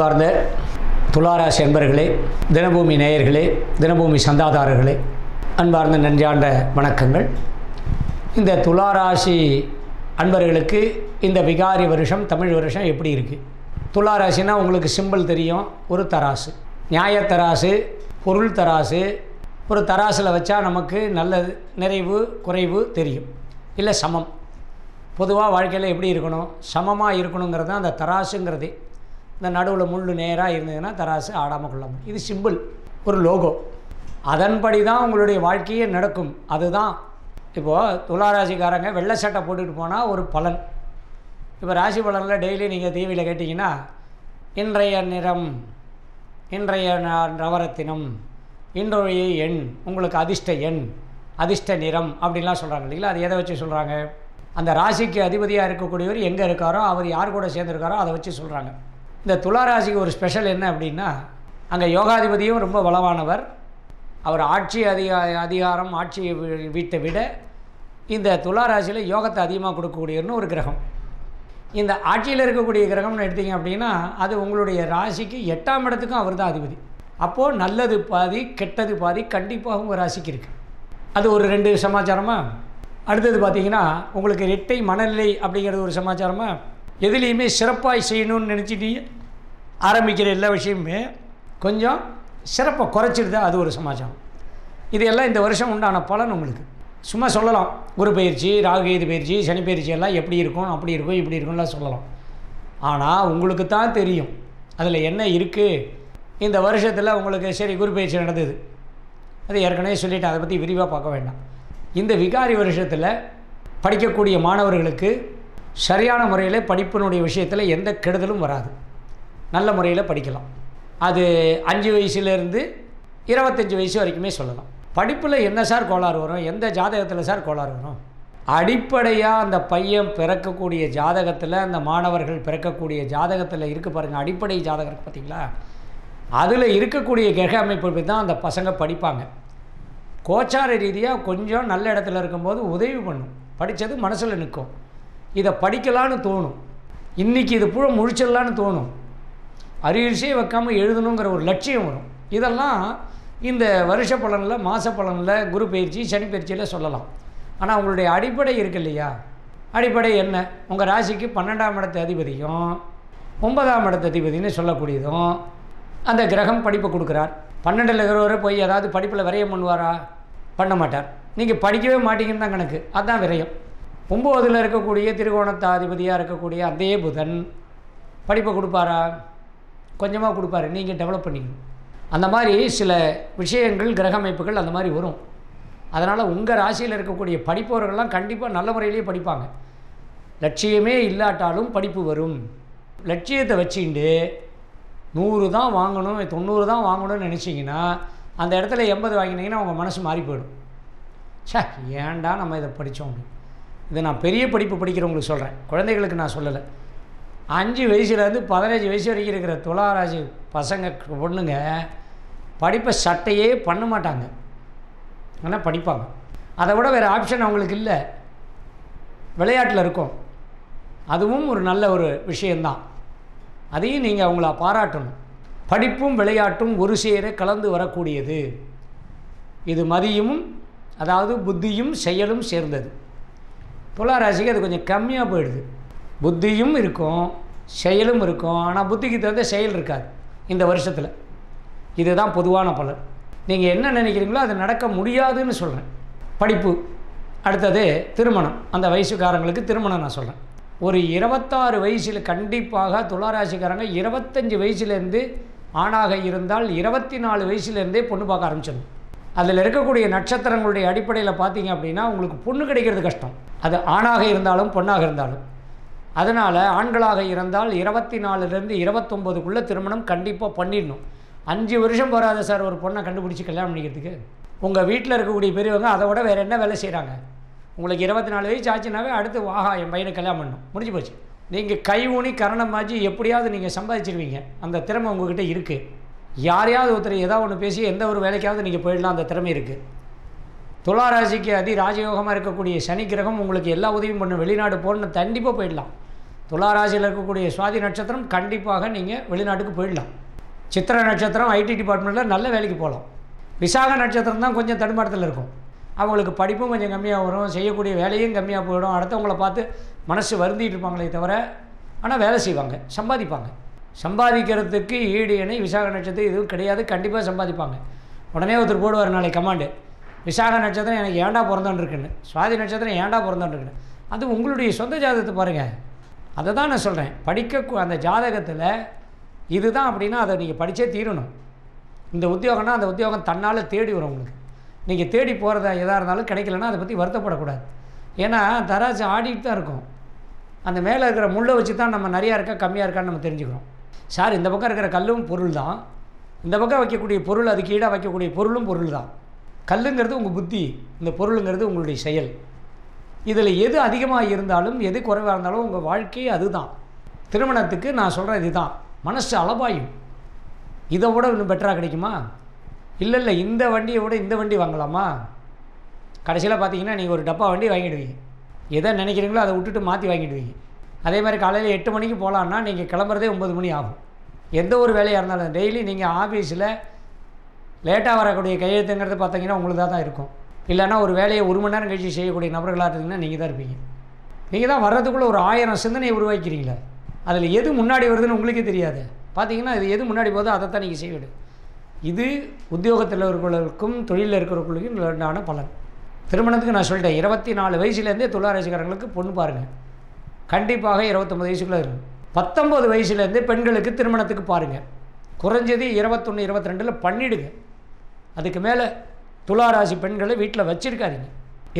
அன்பார்ந்த துளாராசி அன்பர்களே தினபூமி நேயர்களே தினபூமி சந்தாதாரர்களே அன்பார்ந்த நன்றியாண்ட வணக்கங்கள். இந்த துளாராசி அன்பர்களுக்கு இந்த விகாரி வருஷம் தமிழ் வருஷம் எப்படி இருக்குது துளாராசினா உங்களுக்கு சிம்பிள் தெரியும் ஒரு தராசு. நியாய தராசு பொருள் தராசு ஒரு தராசில் வச்சா நமக்கு நல்லது நிறைவு குறைவு தெரியும். இல்லை சமம். பொதுவாக வாழ்க்கையில் எப்படி இருக்கணும்? சமமாக இருக்கணுங்கிறது தான் அந்த தராசுங்கிறதே. இந்த நடுவில் முள் நேராக இருந்ததுன்னா தராசு ஆடாமல் கொள்ளாமல் இது சிம்பிள் ஒரு லோகோ அதன்படி தான் உங்களுடைய வாழ்க்கையே நடக்கும். அதுதான் இப்போது துளாராசிக்காரங்க வெள்ளை சட்டை போட்டுக்கிட்டு போனால் ஒரு பலன். இப்போ ராசி பலனில் டெய்லி நீங்கள் டிவியில் கேட்டிங்கன்னா இன்றைய நிறம் இன்றைய ந- நவரத்தினம் இன்றைய எண் உங்களுக்கு அதிர்ஷ்ட எண் அதிர்ஷ்ட நிறம் அப்படின்லாம் சொல்கிறாங்க இல்லைங்களா? அது எதை வச்சு சொல்கிறாங்க அந்த ராசிக்கு அதிபதியாக இருக்கக்கூடியவர் எங்கே இருக்காரோ அவர் யார் கூட சேர்ந்துருக்காரோ அதை வச்சு சொல்கிறாங்க இந்த துளாராசிக்கு ஒரு ஸ்பெஷல் என்ன அப்படின்னா அங்கே யோகாதிபதியும் ரொம்ப பலவானவர் அவர் ஆட்சி அதிகா அதிகாரம் ஆட்சி வீட்டை விட இந்த துளாராசியில் யோகத்தை அதிகமாக கொடுக்கக்கூடியன்னு ஒரு கிரகம். இந்த ஆட்சியில் இருக்கக்கூடிய கிரகம்னு எடுத்தீங்க அப்படின்னா அது உங்களுடைய ராசிக்கு எட்டாம் இடத்துக்கும் அவர் தான் அதிபதி. அப்போது நல்லது பாதி கெட்டது பாதி கண்டிப்பாக உங்கள் ராசிக்கு இருக்குது அது ஒரு ரெண்டு சமாச்சாரமாக அடுத்தது பார்த்தீங்கன்னா உங்களுக்கு இரட்டை மனநிலை அப்படிங்கிறது ஒரு சமாச்சாரமாக எதுலேயுமே சிறப்பாக செய்யணும்னு நினச்சிட்டு ஆரம்பிக்கிற எல்லா விஷயமுமே கொஞ்சம் சிறப்பை குறைச்சிடுது அது ஒரு சமாச்சாரம். இது எல்லாம் இந்த வருஷம் உண்டான பலன் உங்களுக்கு. சும்மா சொல்லலாம். குரு பயிற்சி ராகுகேது பயிற்சி சனி பயிற்சி எல்லாம் எப்படி இருக்கும் அப்படி இருக்கும் இப்படி இருக்கும்லாம் சொல்லலாம். ஆனால் உங்களுக்கு தான் தெரியும். அதில் என்ன இருக்குது இந்த வருஷத்தில் உங்களுக்கு சரி குரு பயிற்சி நடந்தது. அது ஏற்கனவே சொல்லிவிட்டு அதை பற்றி விரிவாக பார்க்க வேண்டாம். இந்த விகாரி வருஷத்தில் படிக்கக்கூடிய மாணவர்களுக்கு சரியான முறையில் படிப்பினுடைய விஷயத்தில் எந்த கெடுதலும் வராது. நல்ல முறையில் படிக்கலாம். அது அஞ்சு வயசுலேருந்து இருபத்தஞ்சி வயசு வரைக்குமே சொல்லலாம். படிப்பில் என்ன சார் கோளாறு வரும்? எந்த ஜாதகத்தில் சார் கோளாறு வரும்? அடிப்படையாக அந்த பையன் பிறக்கக்கூடிய ஜாதகத்தில் அந்த மாணவர்கள் பிறக்கக்கூடிய ஜாதகத்தில் இருக்குது பாருங்கள் அடிப்படை ஜாதகம் இருக்குது பார்த்திங்களா அதில் இருக்கக்கூடிய கிரக அமைப்பு தான் அந்த பசங்க படிப்பாங்க. கோச்சார ரீதியாக கொஞ்சம் நல்ல இடத்துல இருக்கும்போது உதவி பண்ணும். படித்தது மனசில் நிற்கும் இதை படிக்கலான்னு தோணும். இன்றைக்கி இது பூரா முழிச்சிடலான்னு தோணும். அரியரிசே வைக்காமல் எழுதணுங்கிற ஒரு லட்சியம் வரும். இதெல்லாம் இந்த வருஷ பலனில் மாத பலனில் குரு பயிற்சி சனி பயிற்சியில் சொல்லலாம். ஆனால் உங்களுடைய அடிப்படை இருக்கு இல்லையா? அடிப்படை என்ன? உங்கள் ராசிக்கு பன்னெண்டாம் இடத்து அதிபதியும் ஒன்பதாம் இடத்து அதிபதினு சொல்லக்கூடியதும் அந்த கிரகம் படிப்பை கொடுக்குறார். பன்னெண்டில் இருக்கிறவரை போய் ஏதாவது படிப்பில் விரயம் பண்ணுவாரா? பண்ண மாட்டார். நீங்கள் படிக்கவே மாட்டீங்கன்னு தான் கணக்கு. அதுதான் விரயம். ஒம்போதில் இருக்கக்கூடிய திருகோணத்தாதிபதியாக இருக்கக்கூடிய அதே புதன். படிப்பை கொடுப்பாரா? கொஞ்சமாக கொடுப்பாரு. நீங்கள் டெவலப் பண்ணிக்கணும். அந்த மாதிரி சில விஷயங்கள் கிரக அமைப்புகள் அந்த மாதிரி வரும். அதனால் உங்கள் ராசியில் இருக்கக்கூடிய படிப்பவர்கள்லாம் கண்டிப்பாக நல்ல முறையிலேயே படிப்பாங்க. லட்சியமே இல்லாட்டாலும் படிப்பு வரும். லட்சியத்தை வச்சுட்டு நூறு தான் வாங்கணும் தொண்ணூறு தான் வாங்கணும்னு நினச்சிங்கன்னா அந்த இடத்துல எண்பது வாங்கினீங்கன்னா உங்கள் மனசு மாறி போயிடும். சே ஏன்டா நம்ம இதை படித்தோம் இது நான் பெரிய படிப்பு படிக்கிறவங்களுக்கு சொல்கிறேன் குழந்தைகளுக்கு நான் சொல்லலை. அஞ்சு வயசுலேருந்து பதினஞ்சு வயசு வரைக்கும் இருக்கிற துளாராசி பசங்க பொண்ணுங்க படிப்பை சட்டையே பண்ண மாட்டாங்க. ஆனால் படிப்பாங்க. அதை விட வேறு ஆப்ஷன் அவங்களுக்கு இல்லை. விளையாட்டில் இருக்கும். அதுவும் ஒரு நல்ல ஒரு விஷயந்தான் அதையும் நீங்கள் அவங்கள பாராட்டணும். படிப்பும் விளையாட்டும் ஒரு சேர கலந்து வரக்கூடியது. இது மதியமும் அதாவது புத்தியும் செயலும் சேர்ந்தது. துளாராசிக்கு அது கொஞ்சம் கம்மியாக போயிடுது. புத்தியும் இருக்கும் செயலும் இருக்கும். ஆனால் புத்திக்கு தகுந்த செயல் இருக்காது இந்த வருஷத்தில். இதுதான் பொதுவான பலன். நீங்கள் என்ன நினைக்கிறீங்களோ அது நடக்க முடியாதுன்னு சொல்கிறேன் படிப்பு அடுத்தது திருமணம். அந்த வயசுக்காரங்களுக்கு திருமணம் நான் சொல்கிறேன் ஒரு இருபத்தாறு வயசில் கண்டிப்பாக துளாராசிக்காரங்க இருபத்தஞ்சி வயசுலேருந்து ஆணாக இருந்தால் இருபத்தி நாலு வயசுலேருந்தே பொண்ணு பார்க்க ஆரம்பிச்சிடணும். அதில் இருக்கக்கூடிய நட்சத்திரங்களுடைய அடிப்படையில் பார்த்தீங்க அப்படின்னா உங்களுக்கு பொண்ணு கிடைக்கிறது கஷ்டம். அது ஆணாக இருந்தாலும் பொண்ணாக இருந்தாலும். அதனால் ஆண்களாக இருந்தால் இருபத்தி நாலுலேருந்து இருபத்தொம்போதுக்குள்ளே திருமணம் கண்டிப்பாக பண்ணிடணும். அஞ்சு வருஷம் போகாத சார் ஒரு பொண்ணை கண்டுபிடிச்சி கல்யாணம் பண்ணிக்கிறதுக்கு. உங்கள் வீட்டில் இருக்கக்கூடிய பெரியவங்க அதை விட வேறு என்ன வேலை செய்கிறாங்க உங்களுக்கு இருபத்தி நாலு வயசு ஆச்சுனாவே அடுத்து வாஹா என் பையனை கல்யாணம் பண்ணணும். முடிஞ்சு போச்சு. நீங்கள் கை ஊனி கரணமாச்சு எப்படியாவது நீங்கள் சம்பாதிச்சிருவீங்க. அந்த திறமை உங்ககிட்ட இருக்குது யாரையாவது ஒருத்தர் ஏதாவது ஒன்று பேசி எந்த ஒரு வேலைக்காவது நீங்கள் போயிடலாம் அந்த திறமை இருக்குது துளாராசிக்கு அதி ராஜயோகமாக இருக்கக்கூடிய சனி கிரகம் உங்களுக்கு எல்லா உதவியும் பண்ணும். வெளிநாடு போகணும்னு கண்டிப்பாக போயிடலாம். துளாராசியில் இருக்கக்கூடிய சுவாதி நட்சத்திரம் கண்டிப்பாக நீங்கள் வெளிநாட்டுக்கு போயிடலாம். சித்திர நட்சத்திரம் ஐடி டிபார்ட்மெண்ட்டில் நல்ல வேலைக்கு போகலாம். விசாக நட்சத்திரம் தான் கொஞ்சம் தடுமாட்டத்தில் இருக்கும். அவங்களுக்கு படிப்பும் கொஞ்சம் கம்மியாக வரும். செய்யக்கூடிய வேலையும் கம்மியாக போயிடும். அடுத்தவங்கள பார்த்து மனசு வருந்திட்டு இருப்பாங்களே தவிர ஆனால் வேலை செய்வாங்க சம்பாதிப்பாங்க. சம்பாதிக்கிறதுக்கு ஈடு இணை விசாக நட்சத்திரம் எதுவும் கிடையாது. கண்டிப்பாக சம்பாதிப்பாங்க. உடனே ஒருத்தர் போடுவார் நாளைக்கு கமாண்டு. விசாக நட்சத்திரம் எனக்கு ஏன்டா பிறந்தோன்னு இருக்குன்னு சுவாதி நட்சத்திரம் ஏன்டா பிறந்தோன்ருக்குன்னு அது உங்களுடைய சொந்த ஜாதகத்தை பாருங்கள் அதை தான் நான் சொல்கிறேன் படிக்க அந்த ஜாதகத்தில் இதுதான் அப்படின்னா அதை நீங்கள் படித்தே தீரணும். இந்த உத்தியோகம்னா அந்த உத்தியோகம் தன்னால் தேடி வரும் உங்களுக்கு. நீங்கள் தேடி போகிறதா எதாக இருந்தாலும் கிடைக்கலன்னா அதை பற்றி வருத்தப்படக்கூடாது. ஏன்னா தராசு ஆடிட்டு தான் இருக்கும். அந்த மேலே இருக்கிற முள்ளை வச்சு தான் நம்ம நிறையா இருக்கா கம்மியாக இருக்கான்னு நம்ம தெரிஞ்சுக்கிறோம். சார் இந்த பக்கம் இருக்கிற கல்லும் பொருள் தான். இந்த பக்கம் வைக்கக்கூடிய பொருள் அதுக்கு ஈடாக வைக்கக்கூடிய பொருளும் பொருள் தான். கல்லுங்கிறது உங்கள் புத்தி இந்த பொருளுங்கிறது உங்களுடைய செயல். இதில் எது அதிகமாக இருந்தாலும் எது குறைவாக இருந்தாலும் உங்கள் வாழ்க்கை அதுதான். திருமணத்துக்கு நான் சொல்கிறேன் இதுதான். மனசு அளவாயும் இதை விட இன்னும் பெட்டராக கிடைக்குமா? இல்லை இல்லை இந்த வண்டியை விட இந்த வண்டி வாங்கலாமா? கடைசியில் பார்த்தீங்கன்னா நீங்கள் ஒரு டப்பா வண்டி வாங்கிடுவீங்க. எதை நினைக்கிறீங்களோ அதை விட்டுட்டு மாற்றி வாங்கிடுவீங்க. அதே மாதிரி காலையில் எட்டு மணிக்கு போகலான்னா நீங்கள் கிளம்புறதே ஒம்பது மணி ஆகும். எந்த ஒரு வேலையாக இருந்தாலும் டெய்லி நீங்கள் ஆஃபீஸில் லேட்டாக வரக்கூடிய கையெழுத்துங்கிறது பார்த்தீங்கன்னா உங்களுக்கு தான் இருக்கும். இல்லைன்னா ஒரு வேலையை ஒரு மணி நேரம் கழிச்சு செய்யக்கூடிய நபர்களாக இருந்தீங்கன்னா நீங்கள் தான் இருப்பீங்க. நீங்கள் தான் வர்றதுக்குள்ளே ஒரு ஆயிரம் சிந்தனையை உருவாக்கிறீங்களே அதில் எது முன்னாடி வருதுன்னு உங்களுக்கே தெரியாது. பார்த்தீங்கன்னா இது எது முன்னாடி போதோ அதை தான் நீங்கள் செய்ய வேண்டும் இது உத்தியோகத்தில் இருக்கிறவர்களுக்கும் தொழிலில் இருக்கிறவர்களுக்கும் உண்டான பலன். திருமணத்துக்கு நான் சொல்லிட்டேன் இருபத்தி நாலு வயசுலேருந்தே துளாராசிக்காரங்களுக்கு பொண்ணு பாருங்கள் கண்டிப்பாக இருபத்தொம்பது வயசுக்குள்ளே இருக்கும் பத்தொம்பது வயசுலேருந்து பெண்களுக்கு திருமணத்துக்கு பாருங்கள் குறைஞ்சது இருபத்தொன்று இருபத்தி ரெண்டில் பண்ணிவிடுங்க அதுக்கு மேலே துளாராசி பெண்களை வீட்டில் வச்சிருக்காதீங்க.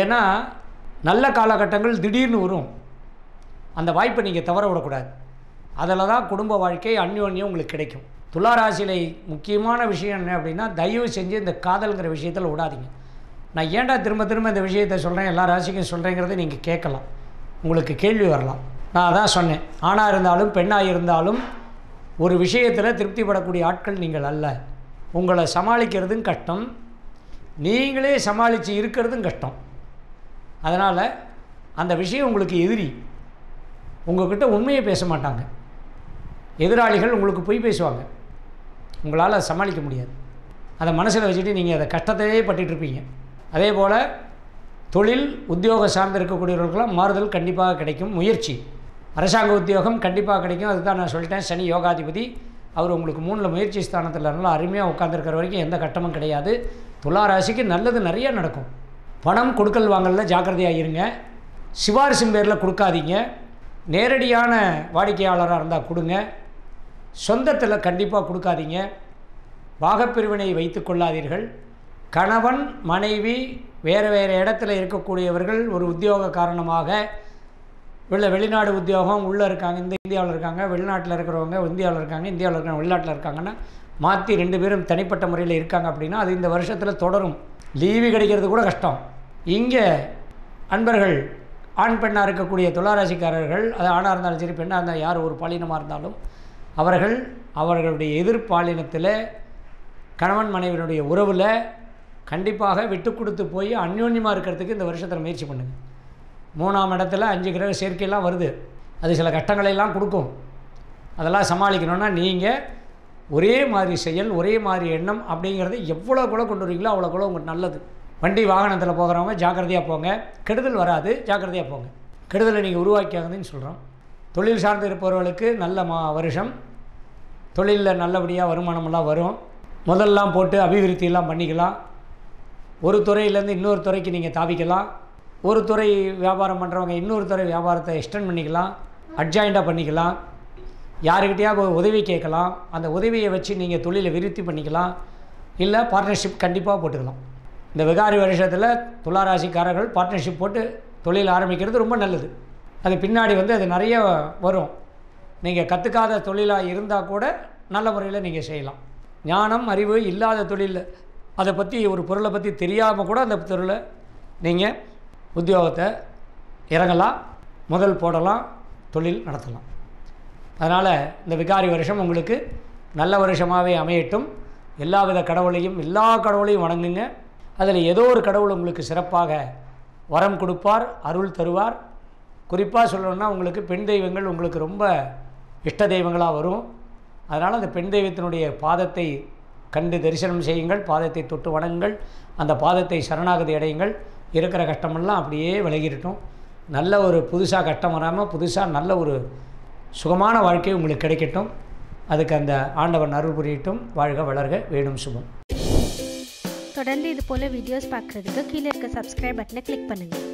ஏன்னா நல்ல காலகட்டங்கள் திடீர்னு வரும். அந்த வாய்ப்பை நீங்கள் தவற விடக்கூடாது. அதில் தான் குடும்ப வாழ்க்கை அந்யோன்யம் உங்களுக்கு கிடைக்கும். துளாராசியில் முக்கியமான விஷயம் என்ன அப்படின்னா தயவு செஞ்சு இந்த காதல்ங்கிற விஷயத்தில் விடாதீங்க. நான் ஏன்டா திரும்ப திரும்ப இந்த விஷயத்தை சொல்கிறேன் எல்லா ராசிக்கும் சொல்கிறேங்கிறத நீங்கள் கேட்கலாம். உங்களுக்கு கேள்வி வரலாம். நான் அதான் சொன்னேன். ஆணாக இருந்தாலும் பெண்ணாக இருந்தாலும் ஒரு விஷயத்தில் திருப்திப்படக்கூடிய ஆட்கள் நீங்கள் அல்ல. உங்களை சமாளிக்கிறதும் கஷ்டம். நீங்களே சமாளித்து இருக்கிறதும் கஷ்டம். அதனால் அந்த விஷயம் உங்களுக்கு எதிரி. உங்கள்கிட்ட உண்மையை பேச மாட்டாங்க. எதிராளிகள் உங்களுக்கு பொய் பேசுவாங்க. உங்களால் சமாளிக்க முடியாது. அதை மனசில் வச்சுட்டு நீங்கள் அதை கஷ்டத்தையே பட்டுட்ருப்பீங்க அதே போல் தொழில் உத்தியோகம் சார்ந்து இருக்கக்கூடியவர்களுக்கெல்லாம் மாறுதல் கண்டிப்பாக கிடைக்கும் முயற்சி. அரசாங்க உத்தியோகம் கண்டிப்பாக கிடைக்கும். அதுதான் நான் சொல்லிட்டேன். சனி யோகாதிபதி அவர் உங்களுக்கு மூணில் முயற்சி ஸ்தானத்தில் நல்லா அருமையாக உட்காந்துருக்கிற வரைக்கும் எந்த கட்டமும் கிடையாது. துலா ராசிக்கு நல்லது நிறைய நடக்கும். பணம் கொடுக்கல் வாங்கல ஜாக்கிரதையாக இருங்க. சிபாரிசும் பேரில் கொடுக்காதீங்க. நேரடியான வாடிக்கையாளராக இருந்தால் கொடுங்க. சொந்தத்தில் கண்டிப்பாக கொடுக்காதீங்க. பாகப்பிரிவினை வைத்து கொள்ளாதீர்கள். கணவன் மனைவி வேறு வேறு இடத்துல இருக்கக்கூடியவர்கள் ஒரு உத்தியோக காரணமாக வெளில வெளிநாடு உத்தியோகம் உள்ளே இருக்காங்க இந்த இந்தியாவில் இருக்காங்க வெளிநாட்டில் இருக்கிறவங்க இந்தியாவில் இருக்காங்க இந்தியாவில் இருக்காங்க வெளிநாட்டில் இருக்காங்கன்னா மாற்றி ரெண்டு பேரும் தனிப்பட்ட முறையில் இருக்காங்க அப்படின்னா அது இந்த வருஷத்தில் தொடரும். லீவு கிடைக்கிறது கூட கஷ்டம். இங்கே அன்பர்கள் ஆண் பெண்ணாக இருக்கக்கூடிய துளாராசிக்காரர்கள் அது ஆணாக இருந்தாலும் சரி பெண்ணாக இருந்தால் யார் ஒரு பாலினமாக இருந்தாலும் அவர்கள் அவர்களுடைய எதிர்பாலினத்தில் கணவன் மனைவியினுடைய உறவில் கண்டிப்பாக விட்டு கொடுத்து போய் அந்யோன்யமாக இருக்கிறதுக்கு இந்த வருஷத்தில் முயற்சி பண்ணுங்கள் மூணாம் இடத்துல அஞ்சு கிரக சேர்க்கையெல்லாம் வருது. அது சில கட்டங்களையெல்லாம் கொடுக்கும். அதெல்லாம் சமாளிக்கணும்னா நீங்கள் ஒரே மாதிரி செயல் ஒரே மாதிரி எண்ணம் அப்படிங்கிறத எவ்வளோ கூட கொண்டு வரீங்களோ அவ்வளோ கூட உங்களுக்கு நல்லது. வண்டி வாகனத்தில் போகிறவங்க ஜாக்கிரதையாக போங்க. கெடுதல் வராது ஜாக்கிரதையாக போங்க. கெடுதலை நீங்கள் உருவாக்கியாங்கன்னு சொல்கிறோம் தொழில் சார்ந்து இருப்பவர்களுக்கு நல்ல மா வருஷம். தொழிலில் நல்லபடியாக வருமானமெல்லாம் வரும். முதல்லாம் போட்டு அபிவிருத்தியெல்லாம் பண்ணிக்கலாம். ஒரு துறையிலேருந்து இன்னொரு துறைக்கு நீங்கள் தாவிக்கலாம். ஒரு துறை வியாபாரம் பண்ணுறவங்க இன்னொரு துறை வியாபாரத்தை எக்ஸ்டெண்ட் பண்ணிக்கலாம். அட்ஜாயிண்டாக பண்ணிக்கலாம். யாருக்கிட்டையாக உதவி கேட்கலாம். அந்த உதவியை வச்சு நீங்கள் தொழிலை விருத்தி பண்ணிக்கலாம். இல்லை பார்ட்னர்ஷிப் கண்டிப்பாக போட்டுக்கலாம். இந்த விகாரி வருஷத்தில் துளாராசிக்காரர்கள் பார்ட்னர்ஷிப் போட்டு தொழில் ஆரம்பிக்கிறது ரொம்ப நல்லது. அது பின்னாடி வந்து அது நிறைய வரும். நீங்கள் கற்றுக்காத தொழிலாக இருந்தால் கூட நல்ல முறையில் நீங்கள் செய்யலாம். ஞானம் அறிவு இல்லாத தொழில் அதை பற்றி ஒரு பொருளை பற்றி தெரியாமல் கூட அந்த பொருளை நீங்கள் உத்தியோகத்தை இறங்கலாம் முதல் போடலாம் தொழில் நடத்தலாம். அதனால் இந்த விகாரி வருஷம் உங்களுக்கு நல்ல வருஷமாகவே அமையட்டும். எல்லா வித கடவுளையும் எல்லா கடவுளையும் வணங்குங்க. அதில் ஏதோ ஒரு கடவுள் உங்களுக்கு சிறப்பாக வரம் கொடுப்பார் அருள் தருவார். குறிப்பாக சொல்லணும்னா உங்களுக்கு பெண் தெய்வங்கள் உங்களுக்கு ரொம்ப இஷ்ட தெய்வங்களாக வரும். அதனால் அந்த பெண் தெய்வத்தினுடைய பாதத்தை கண்டு தரிசனம் செய்யுங்கள் பாதத்தை தொட்டு வணங்குங்கள் அந்த பாதத்தை சரணாகதி அடையுங்கள். இருக்கிற கஷ்டமெல்லாம் அப்படியே விலகிடட்டும். நல்ல ஒரு புதுசாக கஷ்டம் வராமல் புதுசாக நல்ல ஒரு சுகமான வாழ்க்கை உங்களுக்கு கிடைக்கட்டும். அதுக்கு அந்த ஆண்டவன் அருள் புரியட்டும். வாழ்க வளர்க வேணும் சுபம். தொடர்ந்து இது போல் வீடியோஸ் பார்க்குறதுக்கு கீழே இருக்க சப்ஸ்கிரைப் பட்டனை கிளிக் பண்ணுங்கள்